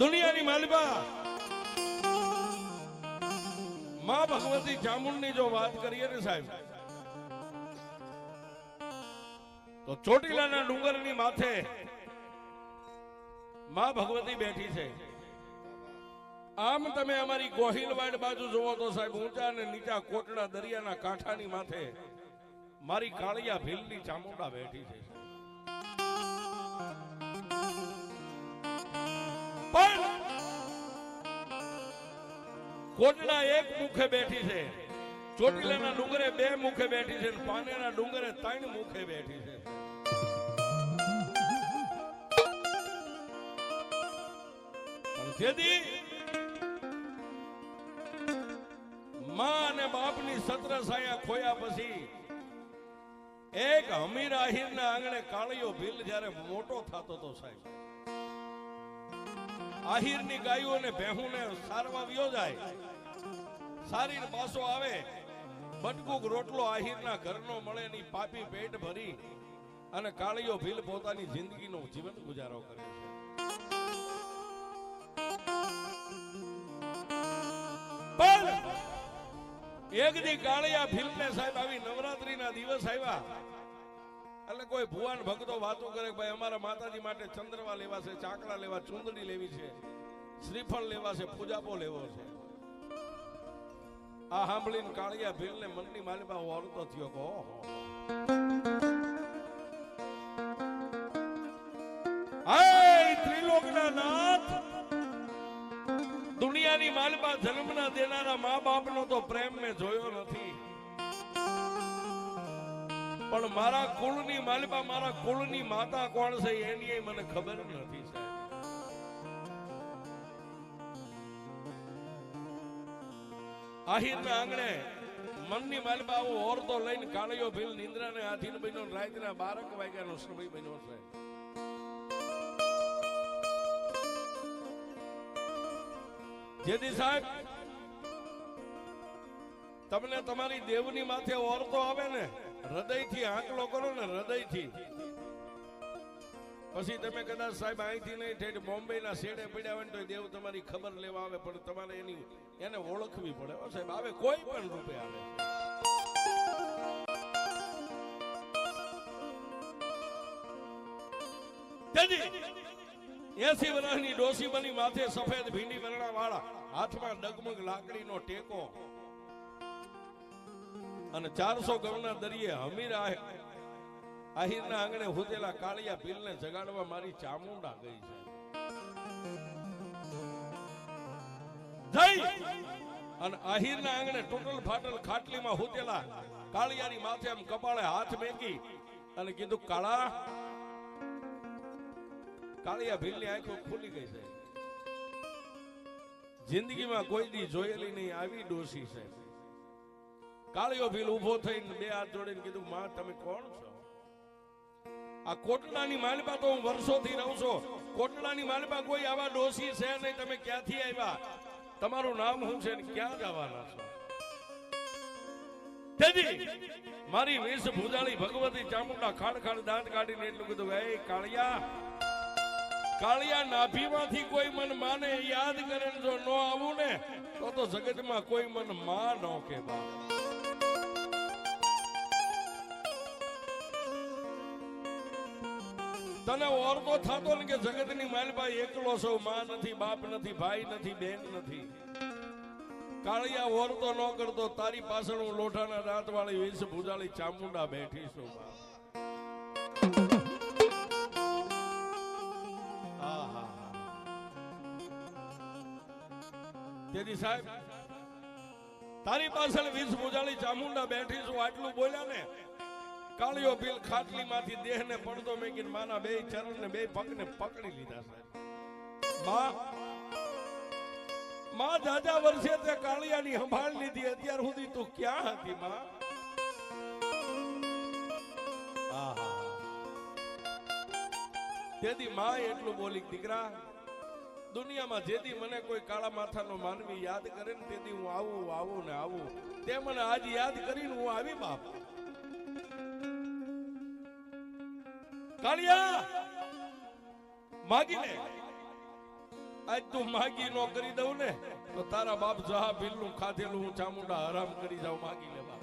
દુનિયાની માલિબા માં ભગવતી ચામુંડની જો વાત કરીએ ને સાહેબ, તો ચોટીલાના ડુંગરની માથે માં ભગવતી બેઠી છે. આમ તમે અમારી ગોહિલવાડ બાજુ જોવો તો સાહેબ, ઊંચા અને નીચા કોટડા દરિયાના કાંઠાની માથે મારી કાળિયા ભીલની ચામુંડા બેઠી છે. પણ કોટડા એક મુખે બેઠી છે. ચોટીલાના ડુંગરે બે મુખે બેઠી છે પાનેના ડુંગરે ત્રણ મુખે બેઠી છે. જેથી માં અને બાપની સત્ર સાયા ખોયા પછી એક હમીર આહિરના આંગણે કાળિયો ભીલ જ્યારે મોટો થતો તો સાહેબ આહિરની ગાયો અને ભેહુને સારવા વ્યો જાય. સારી પાસો આવે. બટકુક રોટલો આહિરના ઘરનો મળે ની પાપી પેટ ભરી અને કાળિયો ભીલ પોતાની જિંદગીનો જીવન ગુજારો કરે છે. એક દી કાળિયા ભીલને સાહેબ આવી નવરાત્રીના દિવસ આવ્યા. એટલે કોઈ ભુવાન ભક્તો વાતો કરે ભાઈ અમારા માતાજી માટે ચંદ્રવા લેવા છે ચાકડા લેવા, ચુંદડી લેવી છે, શ્રીફળ લેવા છે, પૂજાપો લેવો છે. આ સાંભળીને કાળિયા ભીલને મનની માલિબા ઓરતો થયો કહો ત્રિલોકના નાથ! દુનિયાની માલિબા જન્મના દેનારા મા બાપનો તો પ્રેમ મેં જોયો નથી. પણ મારા કુળની માલિપા, મારા કુળની માતા કોણ છે એની મને ખબર નથી, સાહેબ. આહિરના આંગણે મનની માલિબા આવો ઓરતો લઈને કાળિયો ભીલ નિંદ્રાને આધીન બન્યો રાતના બારક વાગ્યાનો સમય બન્યો છે જેથી સાહેબ, તમને તમારી દેવની માથે ઓરતો આવે ને હૃદયથી આંકલો કરો ને હૃદયથી. પછી તમે કદાચ સાહેબ અહીંથી નહીં ઠેઠ બોમ્બે શેડે પડ્યા હોય તો દેવ તમારી ખબર લેવા આવે, પણ તમારે એની એને ઓળખવી પડે. હો સાહેબ, આવે કોઈ પણ રૂપે આવે. એસી વર્ષની ડોસી બની માથે સફેદ ભીંડી વરણા વાળા હાથમાં ડગમગ લાકડીનો ટેકો અને ચારસો ગણના દરિયે હમીર આહ- આહિરના આંગણે હુદેલા કાળિયા ભીલને જગાડવા મારી ચામુંડા ગઈ છે. અને આહિરના આંગણે ટોટલ ફાટલ ખાટલીમાં હુતેલા કાળિયાની માથે આમ કપાળે હાથ મેકી અને કીધું, કાળા, કાળિયા ભીલની આંખો ખુલી ગઈ છે. જિંદગીમાં કોઈ દી જોયેલી નહીં, આવી ડોસી છે. કાળિયો ભીલ ઊભો થઈને બે હાથ જોડીને કીધું, માં, તમે કોણ છો? આ કોટડાની માલિપા તો હું વર્ષોથી રહું છું. કોટડાની માલિપા કોઈ આવા ડોસી છે નહીં. તમે ક્યાંથી આવ્યા? તમારું નામ શું છે ક્યાં જવાના છો? મારી વેશ ભૂજાળી ભગવતી ચામુંડા ખાડ ખાડ દાંત કાઢીને એટલું કીધું, એ કાળિયા કાળિયા નાભીમાંથી કોઈ મન માને યાદ કરે જો ન આવું ને, તો તો જગતમાં કોઈ મનમાં ન કે બા તને ઓરતો થતો ને કે જગતની માલબા એકલો છો, માં નથી, બાપ નથી, ભાઈ નથી, બેન નથી. કાળિયા ઓરતો ન કરતો, તારી પાછળ હું લોઢાના દાંત વાળી વેશ ભૂજાળી ચામુંડા બેઠી છું બાપ તેથી સાહેબ, તારી પાછળ વીસ ભૂજાળી ચામુંડા બેઠી છું, આટલું બોલ્યા ને કાળિયો ભીલ ખાટલીમાંથી દેહને દેહ પડદો મેકીને માના બે ચરણ ને બે પગને પકડી લીધા સાહેબમાં માં જાજા વર્ષે તે કાળિયાની સંભાળ લીધી. અત્યાર સુધી તું ક્યાં હતી, માં? તેથી માં એટલું બોલી દીકરા, દુનિયામાં જેથી મને કોઈ કાળા માથાનો માનવી યાદ કરે ને તેથી હું આવું આવું ને આવું. તે મને આજ યાદ કરીને હું આવી બાપ. કાળિયા, માગીને. આજ તું માગી નો કરી દઉં ને, તો તારા બાપ જહા બિલનું ખાધેલું હું ચામુંડા હરામ કરી જાઉં, માગી લે બાપ.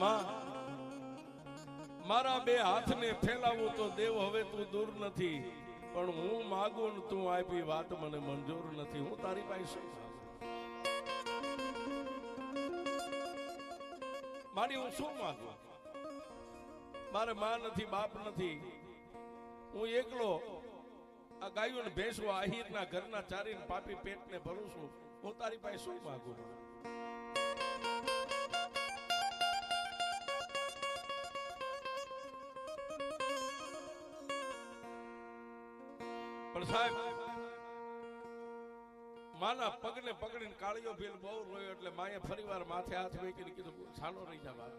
માં, મારા બે હાથને ફેલાવું તો દેવ હવે તું દૂર નથી, પણ હું માગું ને તું આપી વાત મને મંજૂર નથી. હું તારી પાસે મારી હું શું માંગુ? મારે માં નથી, બાપ નથી. હું એકલો આ ગાયો ને ભેંસો આહીરના ઘરના ચારીને પાપી પેટને ભરું છું. હું તારી પાસે શું માંગુ? પણ સાહેબ, માના પગને પકડીને કાળીઓ ભીલ બહુ રોયો એટલે માએ ફરીવાર માથે હાથ મૂકીને કીધું છાનો રહી જા બાપ.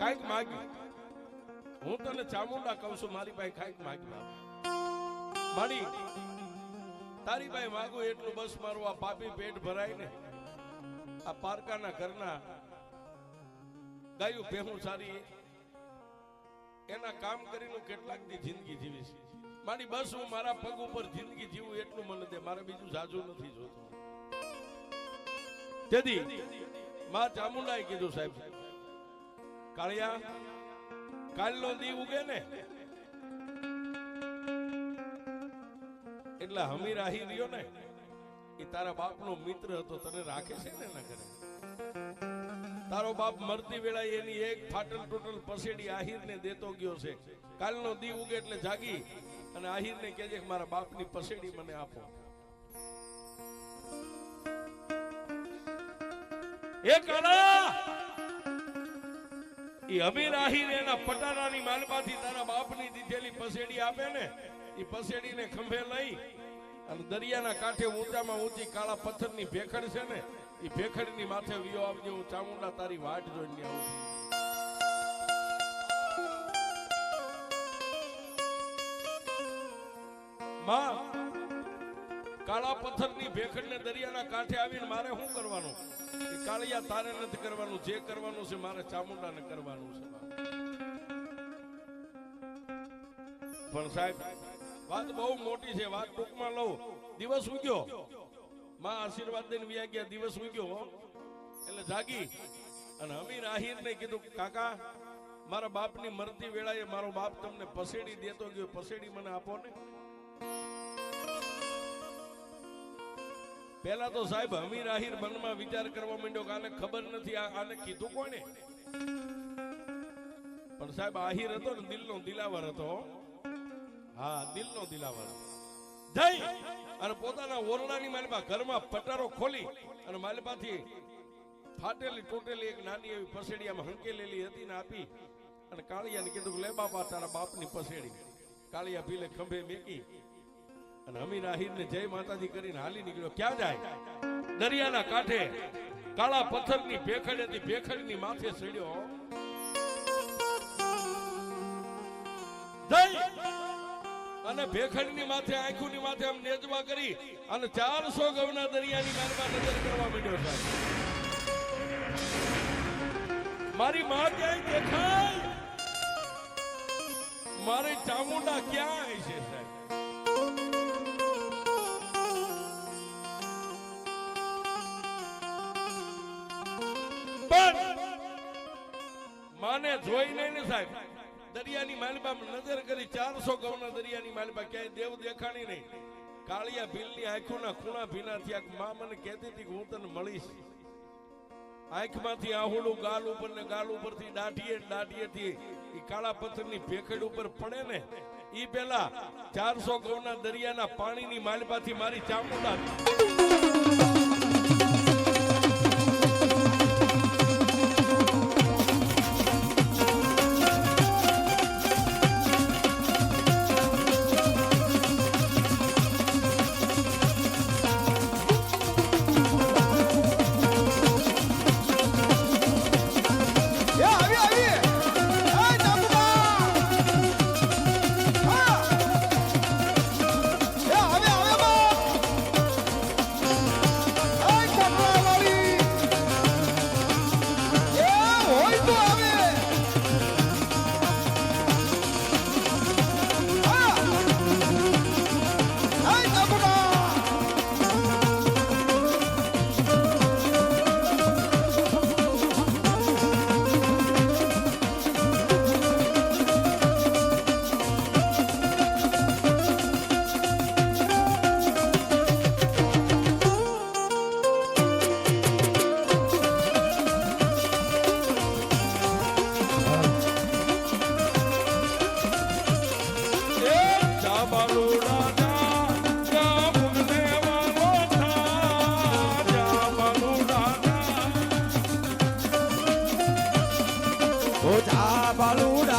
કાંઈક માગ્યું હું તને ચામુંડા કહું છું, મારી પાસે કાંઈક માગ્યું મારી, તારી પાસે માગું એટલું બસ મારું આ પાપી પેટ ભરાય ને આ પારકાના ઘરના ગાયું ભેહું સારી એના કામ કરીને કેટલાક દી જિંદગી જીવીશ મારી બસ હું મારા પગ ઉપર જિંદગી જીવું એટલું મને દે. મારે બીજું સાજું નથી જોતું. તેથી મા ચામુંડાએ કીધું સાહેબ કાળિયા, કાલનો દી ઉગે ને? એટલે હમીર આહી રહ્યો ને, એ તારા બાપનો મિત્ર હતો, તને રાખે છે ને એના ઘરે? તારો બાપ મરતી વેળા એની એક ફાટલ ટોટલ પસેડી આહિરને દેતો ગયો છે. કાલનો દી ઉગે એટલે જાગી અને આહિરને કહેજે મારા બાપની પસેડી મને આપો. એ કાળા ઈ અમીર આહિર એના પટારાની માલમાંથી તારા બાપની દીધેલી પસેડી આપે ને એ પસેડીને ખંભે લઈ અને દરિયાના કાંઠે ઊંચામાં ઊંચી કાળા પથ્થરની ભેખડ છે ને એ ભેખડની માથે વિયો આપજે હું ચામુંડા તારી વાટ જોઈને આવું માં, કાળા પથ્થરની ભેખડને દરિયાના કાંઠે આવીને મારે શું કરવાનું? એ કાળિયા તારે નથી કરવાનું, જે કરવાનું છે મારે ચામુંડાને કરવાનું છે. પણ સાહેબ, વાત બહુ મોટી છે, વાત ટૂંકમાં લઉં. દિવસ ઉગ્યો માં આશીર્વાદ દઈને વ્યા ગયા, દિવસ ઉગ્યો. એટલે જાગી. અને અમીર આહિરને કીધું, કાકા, મારા બાપની મરતી વેળાએ મારો બાપ તમને પસેડી દેતો ગયો, પસેડી મને આપો ને. પેલા તો સાહેબ અમીર આહિર મનમાં વિચાર કરવા માંડ્યો કે આને ખબર નથી આને કીધું કોને પણ સાહેબ આહિર હતો ને દિલનો દિલાવર હતો. હા, દિલનો દિલાવર જઈ અને પોતાના ઓરડાની માલિપા ઘરમાં પટારો ખોલી અને માલિપાથી ફાટેલી તૂટેલી એક નાની એવી પસેડીયામાં હંકેલેલી હતી ને આપી અને કાળિયાને કીધું લે બાપા, તારા બાપની પસેડી. કાળિયા ભીલે ખંભે મેકી અને અમીર આહિરને જય માતાજી કરીને હાલી નીકળ્યો. ક્યાં જાય? દરિયાના કાંઠે કાળા પથ્થરની ભેખડ હતી. ભેખડની માથે ચડ્યો. અને ભેખડની માથે, આંખોની માથે આમ નેજવા કરી અને ચારસો ગવના દરિયાની મારમાં નજર કરવા માંડ્યો સાહેબ મારી માં ક્યાંય દેખાય? મારી ચામુંડા ક્યાં છે, સાહેબ? જોઈ નહીં ને સાહેબ, દરિયાની માલબા નજર કરી ચારસો ગૌના દરિયાની માલબા ક્યાંય દેવ દેખાણી નહીં. કાળિયા ભીલની આંખોના ખૂણા ભીના થયા મા મને કહેતી હતી કે હું તને મળીશ. આંખમાંથી આહુડું ગાલ ઉપર ને ગાલ ઉપરથી દાઢીએ દાઢીએથી એ કાળા પથ્થરની ભેખડ ઉપર પડે ને, ઈ પેલા ચારસો ગૌના દરિયાના પાણીની માલબાથી મારી ચામુંડા Babalu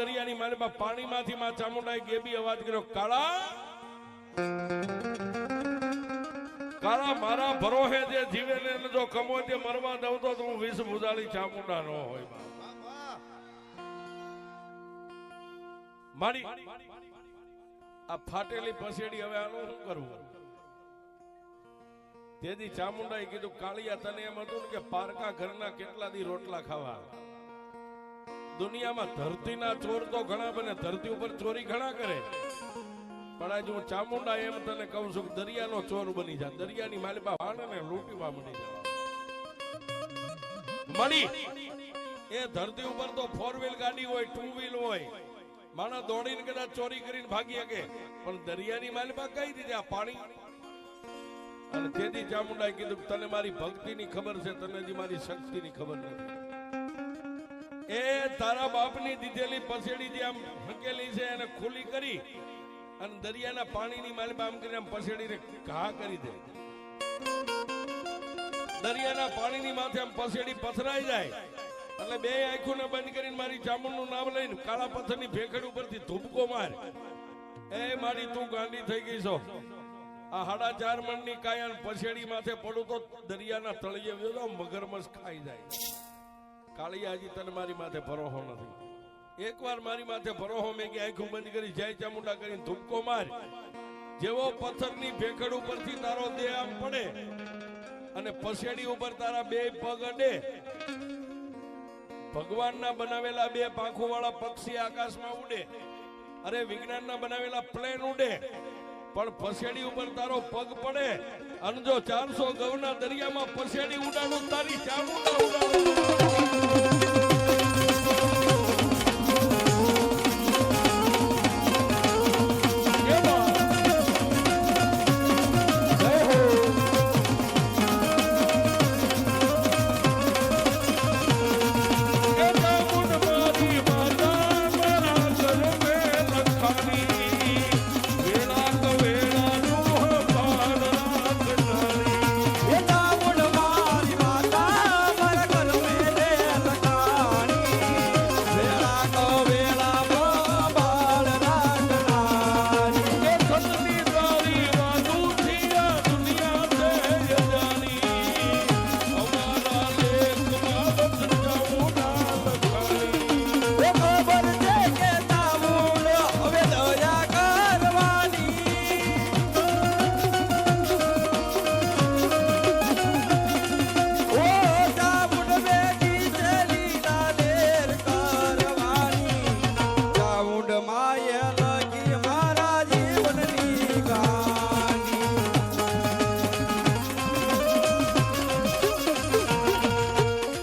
દરિયાની માલિમાં પાણીમાંથી માં ચામુંડાએ ગેબી અવાજ કર્યો, કાળા કાળા મારા ભરોહે જે જીવે ને જો કમો તે મરવા દઉં તો હું વિષ ભૂજાળી ચામુંડા ન હોય મારી, આ ફાટેલી પસેડી હવે આનું શું કરવું? તેથી ચામુંડાએ કીધું, કાળિયા, તને એમ હતું કે પારકા ઘરના કેટલા દી રોટલા ખાવા? દુનિયામાં ધરતીના ચોર તો ઘણા બને, ધરતી ઉપર ચોરી ઘણા કરે. પણ આજે હું ચામુંડા એમ તને કહું છું દરિયાનો ચોર બની જા. દરિયાની માલિબા વાણ ને લૂંટીવા મળી જા. મળી. એ ધરતી ઉપર તો ફોર વ્હીલ ગાડી હોય ટુ વ્હીલ હોય. માણસ દોડીને કદાચ ચોરી કરીને ભાગી શકે. પણ દરિયાની માલિબા કઈ રીતે આ પાણી? અને તેથી ચામુંડાએ કીધું તને મારી ભક્તિની ખબર છે, તને હજી મારી શક્તિની ખબર નથી. એ તારા બાપની દીધેલી પસેડી જે આમ હકેલી છે એને ખુલી કરી અને દરિયાના પાણીની માલિબા આમ કરીને આમ પસેડીને ઘા કરી દે. દરિયાના પાણીની માથે આમ પસેડી પથરાઈ જાય. એટલે બે આંખોને બંધ કરીને મારી ચામુંડનું નામ લઈને કાળા પથ્થરની ભેખડ ઉપરથી ધૂપકો માર. એ મારી તું ગાંડી થઈ ગઈ છો. આ હાડા ચાર મણની કાયા પછેડી માથે પડું તો દરિયાના તળિયે મગરમસ ખાઈ જાય. કાળિયા હજી તને મારી માથે ભરોહો નથી. એકવાર મારી માથે ભરોહો મેં કે આંખો બંધ કરી જય ચામુંડા કરીને ધૂપકો માર. જેવો પથ્થરની ભેખડ ઉપરથી તારો દેહ આમ પડે અને પસેડી ઉપર તારા બે પગ અડે. ભગવાનના બનાવેલા બે પાંખો વાળા પક્ષી આકાશમાં ઉડે. અરે વિજ્ઞાનના બનાવેલા પ્લેન ઉડે. પણ પસેડી ઉપર તારો પગ પડે. અને જો ચારસો ગૌના દરિયામાં પસેડી ઉડાડું, તારી ચામુંડા ઉડાડું.